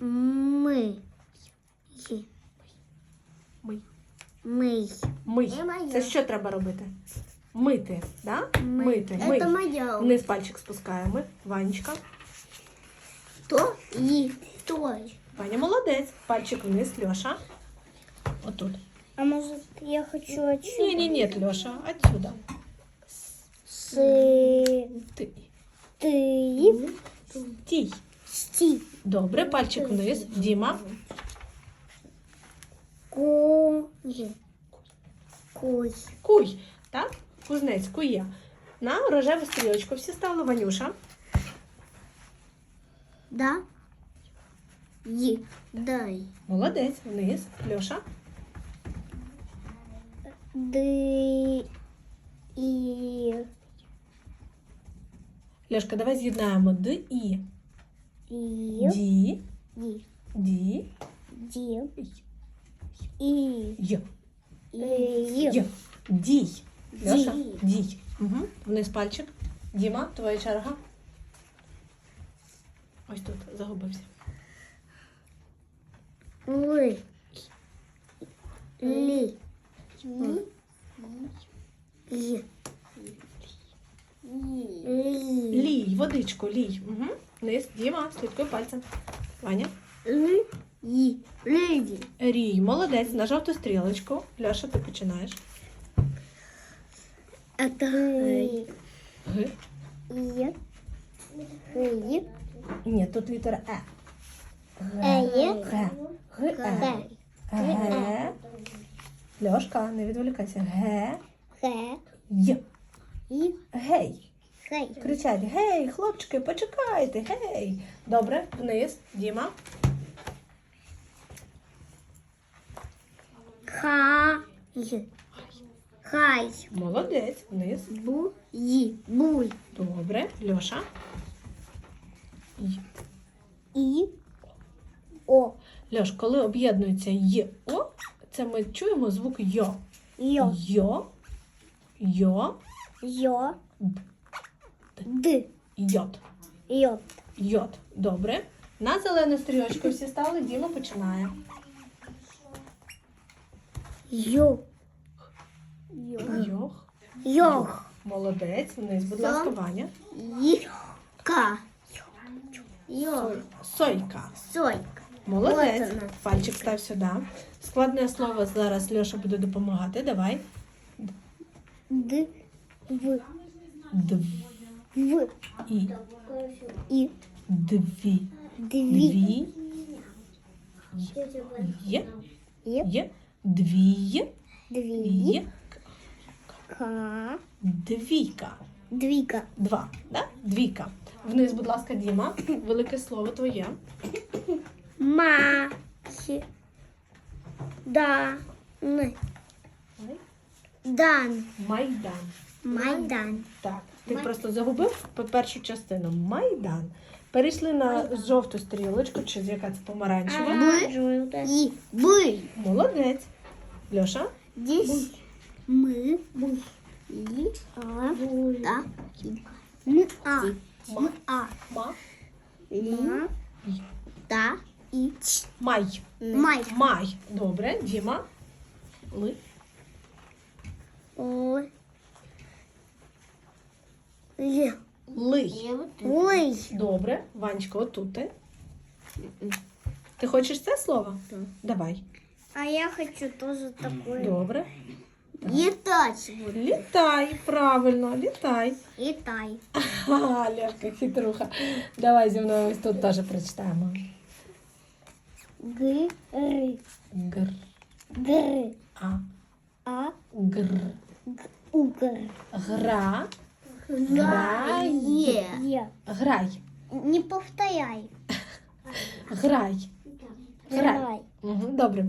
Ми. Й. Мий. Мий. Мий. Це що треба робити? Мити, да? Ми. Мити. Мий. моя. Вниз пальчик спускаємо. Ванечка. То і той. Ваня молодець. Пальчик вниз, Льоша. Отут. А может, я хочу отсюда? Ні, ні, ні, Льоша, отсюда. С... Добре, пальчик вниз. Діма. Ку. Куй. Куй. Так? Кузнець, кує. На рожеву стрілочку всі ставили Ванюша. Да. Й. Дай. Молодець. Вниз. Льоша. Ды. І. Льошка, давай з'єднаємо Д і. Ді. Ді. Ді. Ді. І. Й. Й. Дій. Льоша. Дій. Угу. Вниз пальчик. Діма, твоя черга. Ось тут загубився. Ли. Лі. Лі. Лі. Лій, водичку, лій. Угу. Вниз. Діма, слідкуй пальцем. Ваня. Ли. Ї. Лі. Рій, молодець, на жовту стрілочку. Льоша, ти починаєш. Гей. Г. Є. Ні, тут літера Е. Е є. Г. Г. Е. Г. Льошка, не відволікайся. Г. Ге. Й. І. Гей. Гей. Кричать: Гей, хлопчики, почекайте, гей. Добре, вниз. Діма. Ха. Й. Хай. Молодець. Вниз. Бу. Ї. Буй. Добре. Льоша. І. О. Льош, коли об'єднується й о, це ми чуємо звук йо. Йо. Йо. Йо. Йо. Д. Йот. Йот. Йот. Добре. На зелену стрілочку всі стали, Діма починає. Йо. Йох. Йох. Молодець. Вниз, будь ласка, Ваня. Їка. Йо. Сойка. Сойка. Молодець. Пальчик став сюди. Складне слово зараз Льоша буде допомагати. Давай. Д. В. Дв. В. І. І. Дві. Дві. Дві. Є. Є. Дві. Дві. Ка. Двійка. Двіка. Два. Да? Двійка. Вниз, будь ласка, Діма. Велике слово твоє. Ма. Хі. Да. Дан. Майдан. Майдан. Так. Ти просто загубив першу частину. Майдан. Перейшли на жовту стрілочку, чи яка це помаранчева. І. Буй. Молодець. Льоша. Здесь мы и а да м а м а Ма. и ч Май. май Май. Добре. Діма. Ли. о ле Ой Добре. Ванечка, отут ти. Ти хочеш це слово? Так. Давай. а я хочу тоже такое Добре. летать буду Літай, правильно, літай. летай Ага, Ляшка, хитруха. Давай зі мною ось тут теж прочитаємо. г р Гр. гр А. а Гр. угр Гра. Грае е Грай. не повторяй Грай. Грай. грай Угу, добре.